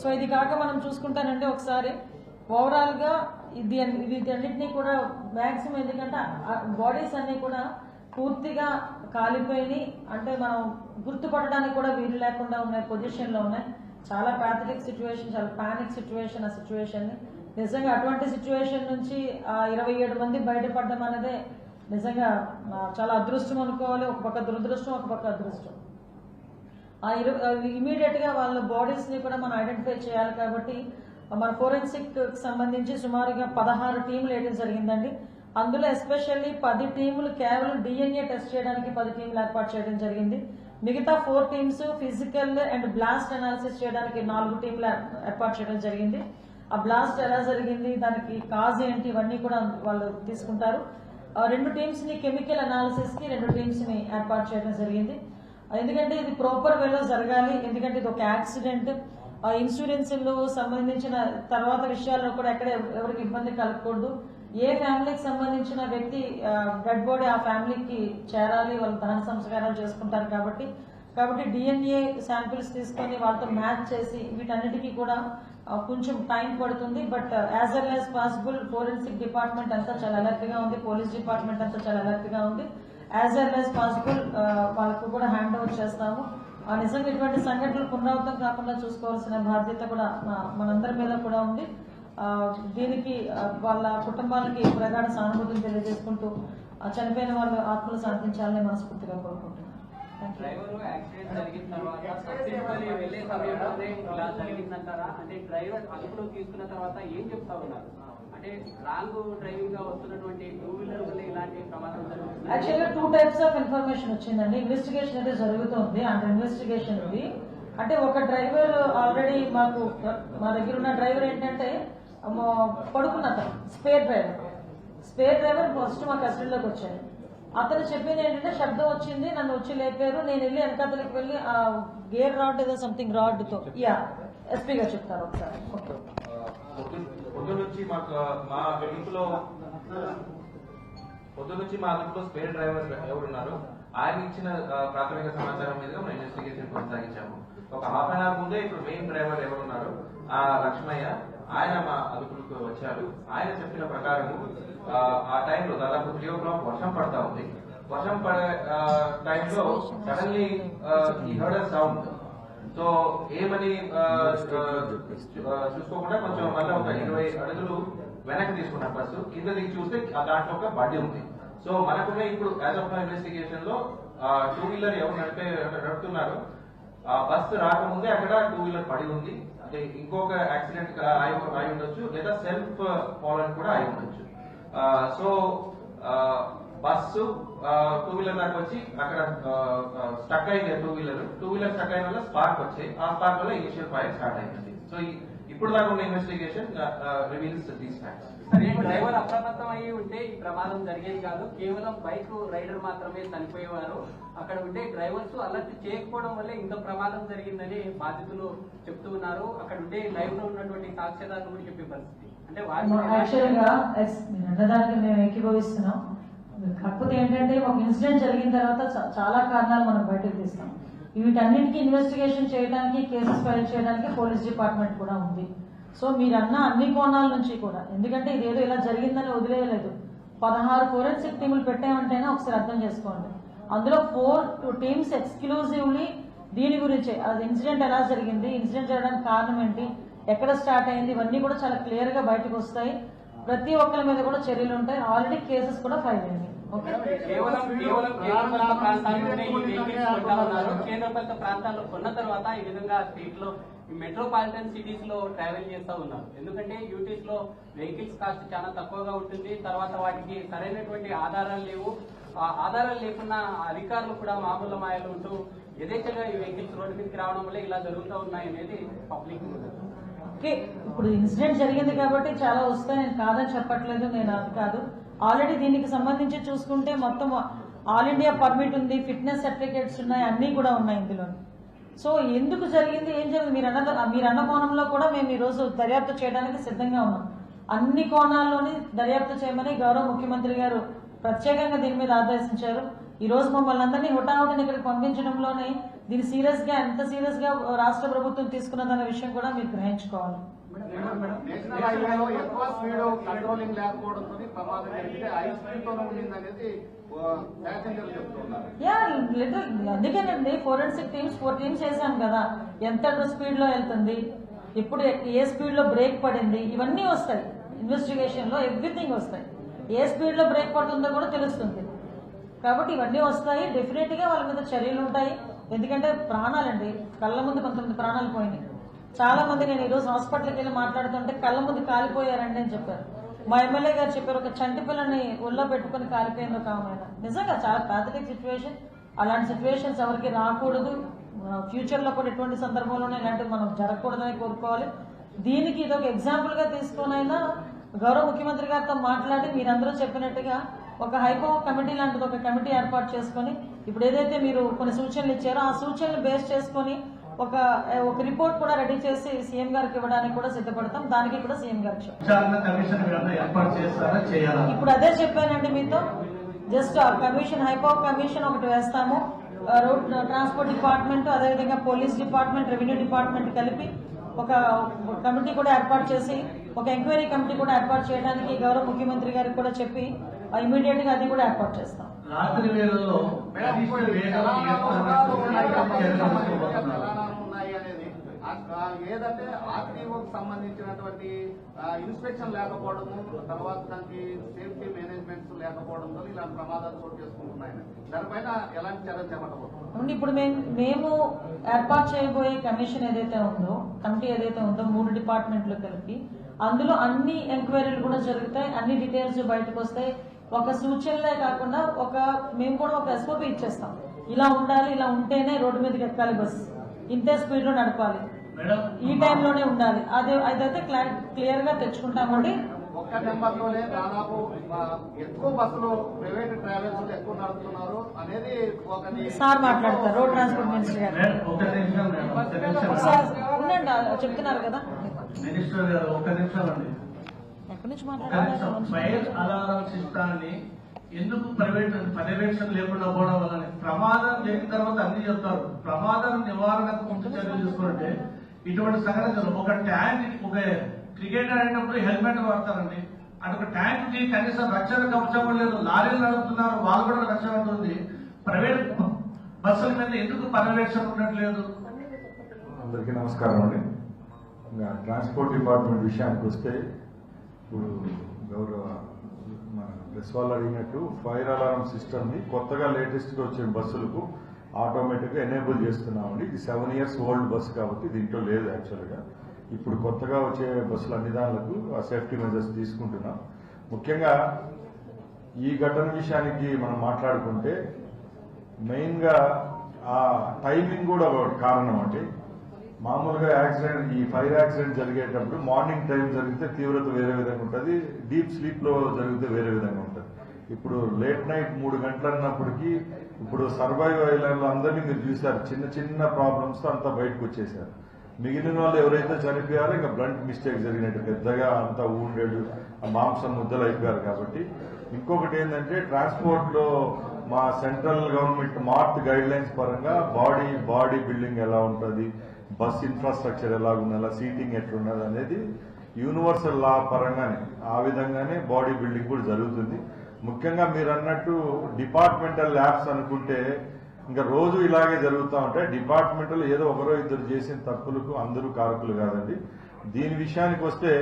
So ఇది కాక మనం చూసుకుంటానంటే ఒకసారి. ఓవరాల్గా ఇది వీటన్నిటినీ కూడా మ్యాక్సిమం ఎందుకంటే బాడీస్ అన్నీ కూడా పూర్తిగా కాలిపోయి అంటే మనం గుర్తుపడడానికి కూడా వీలు లేకుండా ఉన్న పొజిషన్లో ఉన్నాయి. చాలా ప్యాథలిక్ సిచ్యువేషన్ చాలా పానిక్ సిచ్యువేషన్ ఆ సిచ్యువేషన్ నిజంగా అటువంటి సిచ్యువేషన్ నుంచి ఆ ఇరవై ఏడు మంది బయటపడడం అనేది నిజంగా చాలా అదృష్టం అనుకోవాలి. ఒక పక్క దురదృష్టం ఒక పక్క అదృష్టం. ఆ ఇమీడియట్గా వాళ్ళ బాడీస్ని కూడా మనం ఐడెంటిఫై చేయాలి కాబట్టి మన ఫోరెన్సిక్ సంబంధించి సుమారుగా పదహారు టీములు వేయడం జరిగిందండి. అందులో ఎస్పెషల్లీ పది టీములు కేవలం డిఎన్ఏ టెస్ట్ చేయడానికి పది టీంలు ఏర్పాటు చేయడం జరిగింది. మిగతా four teams physical and blast analysis చేయడానికి నాలుగు టీంలు ఏర్పాటు చేయడం జరిగింది. ఆ బ్లాస్ట్ ఎలా జరిగింది దానికి కాజ్ ఏంటి ఇవన్నీ కూడా వాళ్ళు తీసుకుంటారు. ఆ రెండు టీమ్స్ని కెమికల్ అనాలిసిస్కి రెండు టీమ్స్ని ఏర్పాటు చేయడం జరిగింది. ఎందుకంటే ఇది ప్రాపర్ వేలో జరగాలి. ఎందుకంటే ఇది ఒక యాక్సిడెంట్ ఇన్సూరెన్స్లో సంబంధించిన తర్వాత విషయాల్లో కూడా ఎక్కడ ఎవరికి ఇబ్బంది కలగకూడదు. ఏ ఫ్యామిలీకి సంబంధించిన వ్యక్తి డెడ్ బాడీ ఆ ఫ్యామిలీకి చేరాలి వాళ్ళు దహన సంస్కారాలు చేసుకుంటారు కాబట్టి కాబట్టి డిఎన్ఏ శాంపిల్స్ తీసుకొని వాళ్ళతో మ్యాచ్ చేసి వీటన్నిటికీ కూడా కొంచెం టైం పడుతుంది. But as well as possible forensic department అంతా చాలా అలర్ట్గా ఉంది. పోలీస్ డిపార్ట్మెంట్ అంతా చాలా అలర్ట్గా ఉంది. యాజ్ వెల్ యాజ్ పాసిబుల్ వాళ్ళకు కూడా హ్యాండ్ ఓవర్ చేస్తాము. ఆ, నిజంగా ఇటువంటి సంఘటనలు పునరావృతం కాకుండా చూసుకోవాల్సిన బాధ్యత కూడా మనందరి మీద కూడా ఉంది. దీనికి వాళ్ళ కుటుంబాలకి ప్రగాఢ సానుభూతిని తెలియజేసుకుంటూ చనిపోయిన వాళ్ళ ఆత్మలు సాధించాలని మనస్ఫూర్తిగా కోరుకుంటున్నాను. డ్రైవర్ జరిగిన తర్వాత తీసుకున్న తర్వాత ఏం చెప్తా ఉన్నారు? అంటే రాంగ్ డ్రైవింగ్గా వస్తున్నటువంటి టూ వీలర్ వల్ల ఇలాంటి ప్రమాదం జరుగుతుంది? యాక్చువల్గా టూ టైప్స్ ఆఫ్ ఇన్ఫర్మేషన్ వచ్చిందండి. ఇన్వెస్టిగేషన్ అయితే జరుగుతుంది. అండ్ ఇన్వెస్టిగేషన్ ఉంది. అంటే ఒక డ్రైవర్ ఆల్రెడీ మాకు మా దగ్గర ఉన్న డ్రైవర్ ఏంటంటే పడుకున్న అతను spare driver spare driver first మా కస్టడీలోకి వచ్చాడు. అతను చెప్పింది ఏంటంటే శబ్దం వచ్చింది నన్ను వచ్చి లేపారు. నేను వెళ్ళి వెనకాతలకి వెళ్ళి ఆ గేర్ రాడ్ ఏదో సంథింగ్ రాడ్తో యా ఎస్పీ గారు చెప్తారు ఒకసారి. ఓకే పొద్దు నుంచి మాకు మా ఇంట్లో పొద్దు నుంచి మా అదుపులో స్పేర్ డ్రైవర్ ఎవరున్నారు ఆయన ఇచ్చిన ప్రాథమిక సమాచారం మీద మనం ఇన్వెస్టిగేషన్ కొనసాగించాము. ఒక హాఫ్ అన్ అవర్ ముందే ఇప్పుడు మెయిన్ డ్రైవర్ ఎవరున్నారు ఆ లక్ష్మయ్య ఆయన మా అదుపులకు వచ్చారు ఆయన చెప్పిన ప్రకారం ఆ టైంలో దాదాపు త్రీ ఓ క్లాక్ వర్షం పడతా ఉంది. వర్షం పడే టైంలో సడన్లీ ఈ హర్డ్ సౌండ్ సో ఏమని చూసుకోకుండా కొంచెం మళ్ళీ ఒక ఇరవై అడుగులు వెనక్కి తీసుకున్నాం బస్సు కింద దిగి చూస్తే దాంట్లో ఒక బడ్డీ ఉంది. సో మనకున్న ఇప్పుడు యాజ్ ఆఫ్ ఇన్వెస్టిగేషన్లో టూ వీలర్ ఎవరు నడిపే నడుపుతున్నారు ఆ బస్సు రాకముందే అక్కడ టూ వీలర్ పడి ఉంది. అంటే ఇంకొక యాక్సిడెంట్ అయి ఉండొచ్చు లేదా సెల్ఫ్ ఫాలో కూడా అయి ఉండొచ్చు. సో బస్సు టూ వీలర్ దాకా వచ్చి అక్కడ స్టక్ అయింది two wheeler two wheeler stuck అయిన వల్ల స్పార్క్ వచ్చాయి ఆ స్పార్క్ వల్ల ఇనిషియల్ ఫైర్ స్టార్ట్ అయింది సో ఇప్పుడు దాకా ఉన్న ఇన్వెస్టిగేషన్ రివీల్స్ దీస్ ఫ్యాక్ట్స్ సరే డ్రైవర్ అప్రమత్తం అయ్యి ఉంటే ఈ ప్రమాదం జరిగేది కాదు. కేవలం బైక్ రైడర్ మాత్రమే చనిపోయేవారు. అక్కడ ఉండే డ్రైవర్స్ అలర్ట్ చేయకపోవడం వల్లే ఇంత ప్రమాదం జరిగిందని బాధితులు చెప్తూ ఉన్నారు. అక్కడ ఉండే లైవ్లో ఉన్నటువంటి సాక్ష్యదారులు కూడా చెప్పే పరిస్థితి. అంటే యాక్చువల్గా మేము ఏకీభవిస్తున్నాం. కాకపోతే ఏంటంటే ఒక ఇన్సిడెంట్ జరిగిన తర్వాత చాలా కారణాలు మనం బయటకు తీస్తాం. వీటన్నిటికీ ఇన్వెస్టిగేషన్ చేయడానికి కేసెస్ ఫైల్ చేయడానికి పోలీస్ డిపార్ట్మెంట్ కూడా ఉంది. సో మీరన్న అన్ని కోణాల నుంచి కూడా ఎందుకంటే ఇదేదో ఇలా జరిగిందని వదిలేయలేదు. పదహారు ఫోరెన్సిక్ టీములు పెట్టామంటేనే ఒకసారి అర్థం చేసుకోండి. అందులో ఫోర్ టీమ్స్ ఎక్స్క్లూజివ్లీ దీని గురించే. అది ఇన్సిడెంట్ ఎలా జరిగింది ఇన్సిడెంట్ జరగడానికి కారణం ఏంటి ఎక్కడ స్టార్ట్ అయింది ఇవన్నీ కూడా చాలా క్లియర్గా బయటకు వస్తాయి. ప్రతి ఒక్కరి మీద కూడా చర్యలు ఉంటాయి. ఆల్రెడీ కేసెస్ కూడా ఫైల్ అయింది కేంద్రపాలిత ప్రాంతాల్లో కొన్న తర్వాత ఈ విధంగా స్టేట్లో మెట్రోపాలిటన్ సిటీస్లో ట్రావెల్ చేస్తా ఉన్నారు. ఎందుకంటే యూటీస్లో వెహికల్స్ కాస్ట్ చాలా తక్కువగా ఉంటుంది. తర్వాత వాటికి సరైనటువంటి ఆధారాలు లేవు. ఆ ఆధారాలు లేకున్నా అధికారులు కూడా మామూలు మాయలు ఉంటూ యథేచ్ఛగా ఈ వెహికల్స్ రోడ్డు మీదకి రావడం వల్ల ఇలా జరుగుతూ ఉన్నాయి అనేది పబ్లిక్ ఓకే ఇప్పుడు ఇన్సిడెంట్ జరిగింది కాబట్టి చాలా వస్తాయి. నేను కాదని చెప్పట్లేదు నేను అది కాదు. ఆల్రెడీ దీనికి సంబంధించి చూసుకుంటే మొత్తం ఆల్ ఇండియా పర్మిట్ ఉంది ఫిట్నెస్ సర్టిఫికేట్స్ ఉన్నాయి అన్నీ కూడా ఉన్నాయి ఇందులో సో ఎందుకు జరిగింది ఏం జరిగింది? మీరు అన్న మీరు అన్న కోణంలో కూడా మేము ఈ రోజు దర్యాప్తు చేయడానికి సిద్ధంగా ఉన్నాం. అన్ని కోణాల్లోని దర్యాప్తు చేయమని గౌరవ ముఖ్యమంత్రి గారు ప్రత్యేకంగా దీని మీద ఆదేశించారు. ఈ రోజు మమ్మల్ని అందరినీ హుటాహుటిని ఇక్కడికి పంపించడంలోనే దీన్ని సీరియస్గా ఎంత సీరియస్గా రాష్ట్ర ప్రభుత్వం తీసుకున్నదన్న విషయం కూడా మీరు గ్రహించుకోవాలి. ఎక్కువ స్పీడ్ కంట్రోలింగ్ లేకపోవడంతో ప్రమాదం జరిగితే హై అనేది అందుకేనండి ఫోరెన్సిక్ టీమ్స్ ఫోర్ టీమ్స్ చేశాం కదా. ఎంత స్పీడ్లో వెళ్తుంది? ఇప్పుడు ఏ స్పీడ్లో బ్రేక్ పడింది? ఇవన్నీ వస్తాయి. ఇన్వెస్టిగేషన్లో ఎవ్రీథింగ్ వస్తాయి. ఏ స్పీడ్లో బ్రేక్ పడుతుందో కూడా తెలుస్తుంది. కాబట్టి ఇవన్నీ వస్తాయి. డెఫినెట్గా వాళ్ళ మీద చర్యలు ఉంటాయి. ఎందుకంటే ప్రాణాలండి కళ్ళ ముందు కొంతమంది ప్రాణాలు పోయినాయి. చాలా మంది నేను ఈరోజు హాస్పిటల్కి వెళ్ళి మాట్లాడుతుంటే కళ్ళ ముందు కాలిపోయారండి అని చెప్పారు. మా ఎమ్మెల్యే గారు చెప్పారు ఒక చంటి పిల్లని ఒళ్ళో పెట్టుకుని కాలిపోయింది ఒక ఆమె నిజంగా చాలా ప్యాథటిక్ సిచ్యువేషన్ అలాంటి సిచ్యువేషన్స్ ఎవరికి రాకూడదు. ఫ్యూచర్లో కూడా ఎటువంటి సందర్భంలోనే ఇలాంటివి మనం జరగకూడదని కోరుకోవాలి. దీనికి ఇది ఒక ఎగ్జాంపుల్గా తీసుకునైనా గౌరవ ముఖ్యమంత్రి గారితో మాట్లాడి మీరందరూ చెప్పినట్టుగా ఒక హైకో కమిటీ లాంటిది ఒక కమిటీ ఏర్పాటు చేసుకొని ఇప్పుడు ఏదైతే మీరు కొన్ని సూచనలు ఇచ్చారో ఆ సూచనలు బేస్ చేసుకొని ఒక ఒక రిపోర్ట్ కూడా రెడీ చేసి సీఎం గారికి ఇవ్వడానికి కూడా సిద్ధపడతాం. దానికి కూడా సీఎం గారికి చేయాలా? ఇప్పుడు అదే చెప్పానండి మీతో. జస్ట్ ఆ కమిషన్ హైకో కమిషన్ ఒకటి వేస్తాము. రోడ్ ట్రాన్స్పోర్ట్ డిపార్ట్మెంట్ అదేవిధంగా పోలీస్ డిపార్ట్మెంట్ రెవెన్యూ డిపార్ట్మెంట్ కలిపి ఒక కమిటీ కూడా ఏర్పాటు చేసి ఒక ఎంక్వైరీ కమిటీ కూడా ఏర్పాటు చేయడానికి గౌరవ ముఖ్యమంత్రి గారికి కూడా చెప్పి ఇమీడియట్గా అది కూడా ఏర్పాటు చేస్తాం. రాత్రి వేళల్లో ఏదంటే ఆర్టీఓకి సంబంధించినటువంటి ఇన్స్పెక్షన్ లేకపోవడము తర్వాత దానికి సేఫ్టీ మేనేజ్మెంట్స్ లేకపోవడంతో ఇలాంటి ప్రమాదాలు చోటు చేసుకుంటున్నాయని. దానిపైన ఎలాంటి చర్యలు చేపట్టబోతున్నారు అవును, ఇప్పుడు మేము మేము ఏర్పాటు చేయబోయే కమిషన్ ఏదైతే ఉందో కమిటీ ఏదైతే ఉందో మూడు డిపార్ట్మెంట్లు కలిపి అందులో అన్ని ఎంక్వైరీలు కూడా జరుగుతాయి అన్ని డీటెయిల్స్ బయటకు వస్తాయి. ఒక సూచనలే కాకుండా ఒక మేము కూడా ఒక ఎస్ఓపి ఇచ్చేస్తాం. ఇలా ఉండాలి ఇలా ఉంటేనే రోడ్డు మీదకి ఎక్కాలి బస్. ఇంతే స్పీడ్లో నడపాలి. మేడం ఈ టైంలోనే ఉండాలి. అదే అదైతే క్లియర్గా తెచ్చుకుంటామండి ఒక్క నెంబర్లోనే దాదాపు ఆ, ఎక్కువ బస్సులు ప్రైవేట్ ట్రావెల్స్ ఎక్కువ నడుపుతున్నారు. అనేది ఒకటి. సార్ మాట్లాడతారు రోడ్ ట్రాన్స్పోర్ట్ మినిస్టర్ గారు. ఉండండి చెప్తున్నారు కదా. మినిస్టర్ గారు ఒక నిమిషం అండి. ఎక్కడి నుంచి ఫైర్ అలారం సిస్టాన్ని ఎందుకు ప్రైవేట్ పర్యవేక్షణ లేకుండా పోవడం వల్ల ప్రమాదం జరిగిన తర్వాత అన్ని చెప్తారు. ప్రమాదం నివారణకు ముందు చర్యలు తీసుకుంటే ఇటువంటి సంఘటనలు ఒక ట్యాంక్ ఒక క్రికెట్ ఆడేటప్పుడు హెల్మెట్ వాడతారండి. అటు ఒక ట్యాంక్కి కనీసం రక్షణ కవచం లేదు. లారీలు నడుపుతున్నారు వాళ్ళు కూడా రక్షణ ఉంటుంది. ప్రైవేట్ బస్సుల మీద ఎందుకు పర్యవేక్షణ ఉండట్లేదు? అందరికీ నమస్కారం అండి. ఇంకా ట్రాన్స్పోర్ట్ డిపార్ట్మెంట్ విషయానికి వస్తే ఇప్పుడు గౌరవ మన ప్రెస్ వాళ్ళు అడిగినట్టు ఫైర్ అలారం సిస్టమ్ని కొత్తగా లేటెస్ట్గా వచ్చే బస్సులకు ఆటోమేటిక్గా ఎనేబుల్ చేస్తున్నామండి. ఇది సెవెన్ ఇయర్స్ ఓల్డ్ బస్సు కాబట్టి దీంట్లో లేదు యాక్చువల్గా. ఇప్పుడు కొత్తగా వచ్చే బస్సులు అన్ని దానిలకు ఆ సేఫ్టీ మెజర్స్ తీసుకుంటున్నాం. ముఖ్యంగా ఈ ఘటన విషయానికి మనం మాట్లాడుకుంటే మెయిన్గా ఆ టైమింగ్ కూడా ఒక కారణం అంటే మామూలుగా యాక్సిడెంట్ ఈ ఫైర్ యాక్సిడెంట్ జరిగేటప్పుడు మార్నింగ్ టైం జరిగితే తీవ్రత వేరే విధంగా ఉంటుంది డీప్ స్లీప్లో జరిగితే వేరే విధంగా ఉంటుంది. ఇప్పుడు లేట్ నైట్ మూడు గంటలు అన్నప్పటికీ ఇప్పుడు సర్వైవ్ అయ్యే అందరినీ మీరు చూశారు చిన్న చిన్న ప్రాబ్లమ్స్తో అంతా బయటకు వచ్చేసారు మిగిలిన వాళ్ళు ఎవరైతే చనిపోయారో ఇంకా బ్లంట్ మిస్టేక్ జరిగినట్టు పెద్దగా అంతా ఊండేడు ఆ మాంసం ముద్దలు అయిపోయారు కాబట్టి. ఇంకొకటి ఏంటంటే ట్రాన్స్పోర్ట్లో మా సెంట్రల్ గవర్నమెంట్ మార్ట్ గైడ్ లైన్స్ పరంగా బాడీ బాడీ బిల్డింగ్ ఎలా ఉంటుంది బస్ ఇన్ఫ్రాస్ట్రక్చర్ ఎలాగున్నదా సీటింగ్ ఎట్లున్నది అనేది యూనివర్సల్ లా పరంగానే ఆ విధంగానే బాడీ బిల్డింగ్ కూడా జరుగుతుంది. ముఖ్యంగా మీరు అన్నట్టు డిపార్ట్మెంటల్ ల్యాబ్స్ అనుకుంటే ఇంకా రోజు ఇలాగే జరుగుతూ ఉంటాయి డిపార్ట్మెంటల్ ఏదో ఒకరో ఇద్దరు చేసిన తప్పులకు అందరూ కారకులు కాదండి. దీని విషయానికి వస్తే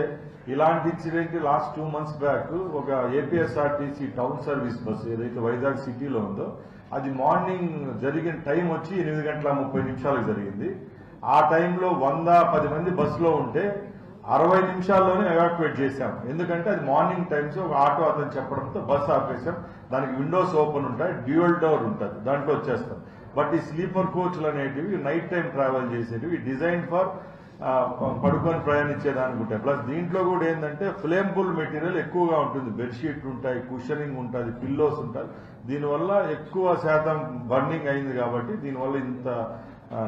ఇలాంటి incident last two months back ఒక ఏపీఎస్ఆర్టీసీ టౌన్ సర్వీస్ బస్సు ఏదైతే వైజాగ్ సిటీలో ఉందో అది మార్నింగ్ జరిగిన టైం వచ్చి ఎనిమిది గంటల ముప్పై నిమిషాలకు జరిగింది. ఆ టైంలో వంద పది మంది బస్సులో ఉంటే అరవై నిమిషాల్లోనే ఎవాక్యువేట్ చేశాం. ఎందుకంటే అది మార్నింగ్ టైమ్స్ ఒక ఆటో అతను చెప్పడంతో బస్ ఆపేశాం. దానికి విండోస్ ఓపెన్ ఉంటాయి డ్యూయల్ డోర్ ఉంటుంది దాంట్లో వచ్చేస్తాం. బట్ ఈ స్లీపర్ కోచ్లు అనేటివి నైట్ టైం ట్రావెల్ చేసేటివి డిజైన్ ఫర్ పడుకొని ప్రయాణించేదానికి ఉంటాయి. ప్లస్ దీంట్లో కూడా ఏంటంటే ఫ్లేమబుల్ మెటీరియల్ ఎక్కువగా ఉంటుంది. బెడ్షీట్ ఉంటాయి కుషనింగ్ ఉంటుంది పిల్లోస్ ఉంటాయి. దీనివల్ల ఎక్కువ శాతం బర్నింగ్ అయింది కాబట్టి దీనివల్ల ఇంత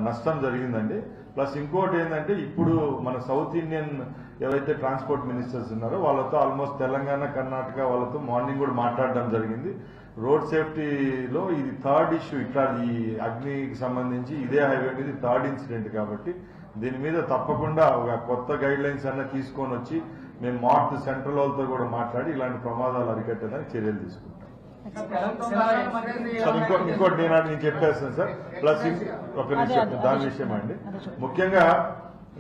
నష్టం జరిగిందండి. ప్లస్ ఇంకోటి ఏంటంటే ఇప్పుడు మన సౌత్ ఇండియన్ ఎవరైతే ట్రాన్స్పోర్ట్ మినిస్టర్స్ ఉన్నారో వాళ్ళతో ఆల్మోస్ట్ తెలంగాణ కర్ణాటక వాళ్ళతో మార్నింగ్ కూడా మాట్లాడడం జరిగింది. రోడ్ సేఫ్టీలో ఇది థర్డ్ ఇష్యూ ఇట్లా ఈ అగ్నికి సంబంధించి ఇదే హైవే ఇది థర్డ్ ఇన్సిడెంట్ కాబట్టి దీని మీద తప్పకుండా ఒక కొత్త గైడ్ లైన్స్ అన్న తీసుకొని వచ్చి మేము మార్త్ సెంట్రల్ వాళ్ళతో కూడా మాట్లాడి ఇలాంటి ప్రమాదాలు అరికట్టడానికి చర్యలు తీసుకుంటాం సార్ ఇంకో ఇంకోటి నేను నేను చెప్పేస్తాను సార్ ప్లస్ ఒక నిమిషం దాని విషయం అండి. ముఖ్యంగా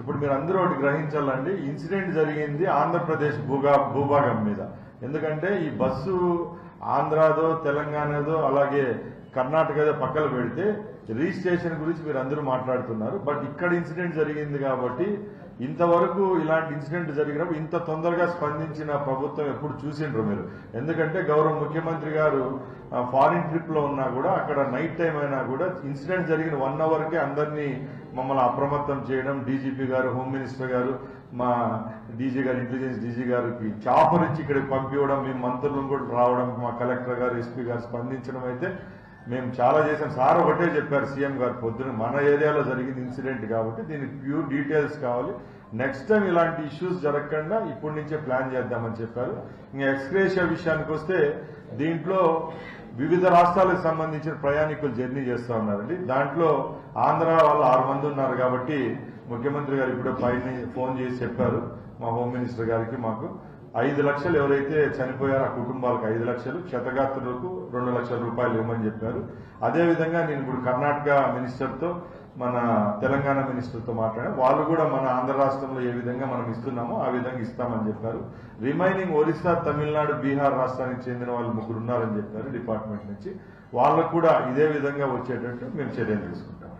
ఇప్పుడు మీరు అందరూ ఒకటి గ్రహించాలండి ఇన్సిడెంట్ జరిగింది ఆంధ్రప్రదేశ్ భూగా భూభాగం మీద. ఎందుకంటే ఈ బస్సు ఆంధ్రాదో తెలంగాణదో అలాగే కర్ణాటకదో పక్కన పెడితే రిజిస్ట్రేషన్ గురించి మీరు అందరూ మాట్లాడుతున్నారు. బట్ ఇక్కడ ఇన్సిడెంట్ జరిగింది కాబట్టి ఇంతవరకు ఇలాంటి ఇన్సిడెంట్ జరిగినప్పుడు ఇంత తొందరగా స్పందించిన ప్రభుత్వం ఎప్పుడు చూసిండ్రు మీరు? ఎందుకంటే గౌరవ ముఖ్యమంత్రి గారు ఫారిన్ ట్రిప్లో ఉన్నా కూడా అక్కడ నైట్ టైం అయినా కూడా ఇన్సిడెంట్ జరిగిన వన్ అవర్ కే అందరినీ మమ్మల్ని అప్రమత్తం చేయడం డీజీపీ గారు హోమ్ మినిస్టర్ గారు మా డీజీ గారు ఇంటెలిజెన్స్ డీజీ గారికి చాపర్ ఇక్కడికి పంపించడం మీ మంత్రులను కూడా రావడం మా కలెక్టర్ గారు ఎస్పీ గారు స్పందించడం అయితే మేము చాలా చేసాం సార్ ఒకటే చెప్పారు సీఎం గారు పొద్దున మన ఏరియాలో జరిగింది ఇన్సిడెంట్ కాబట్టి దీనికి ప్యూర్ డీటెయిల్స్ కావాలి. నెక్స్ట్ టైం ఇలాంటి ఇష్యూస్ జరగకుండా ఇప్పటి నుంచే ప్లాన్ చేద్దామని చెప్పారు. ఇంకా ఎక్స్క్రేషియా విషయానికి వస్తే దీంట్లో వివిధ రాష్ట్రాలకు సంబంధించిన ప్రయాణికులు జర్నీ చేస్తూ ఉన్నారండి. దాంట్లో ఆంధ్ర వాళ్ళు ఆరు మంది ఉన్నారు కాబట్టి ముఖ్యమంత్రి గారు ఇప్పుడు పైన ఫోన్ చేసి చెప్పారు మా హోమ్ మినిస్టర్ గారికి మాకు. ఐదు లక్షలు ఎవరైతే చనిపోయారో ఆ కుటుంబాలకు ఐదు లక్షలు క్షతగాత్రులకు రెండు లక్షల రూపాయలు ఇవ్వమని చెప్పారు. అదేవిధంగా నేను ఇప్పుడు కర్ణాటక మినిస్టర్తో మన తెలంగాణ మినిస్టర్తో మాట్లాడాను. వాళ్ళు కూడా మన ఆంధ్ర రాష్ట్రంలో ఏ విధంగా మనం ఇస్తున్నామో ఆ విధంగా ఇస్తామని చెప్పారు. రిమైనింగ్ ఒరిస్సా తమిళనాడు బీహార్ రాష్ట్రానికి చెందిన వాళ్ళు ముగ్గురు ఉన్నారని చెప్పారు డిపార్ట్మెంట్ నుంచి. వాళ్ళకు కూడా ఇదే విధంగా వచ్చేటట్టు మేము చర్యలు తీసుకుంటాం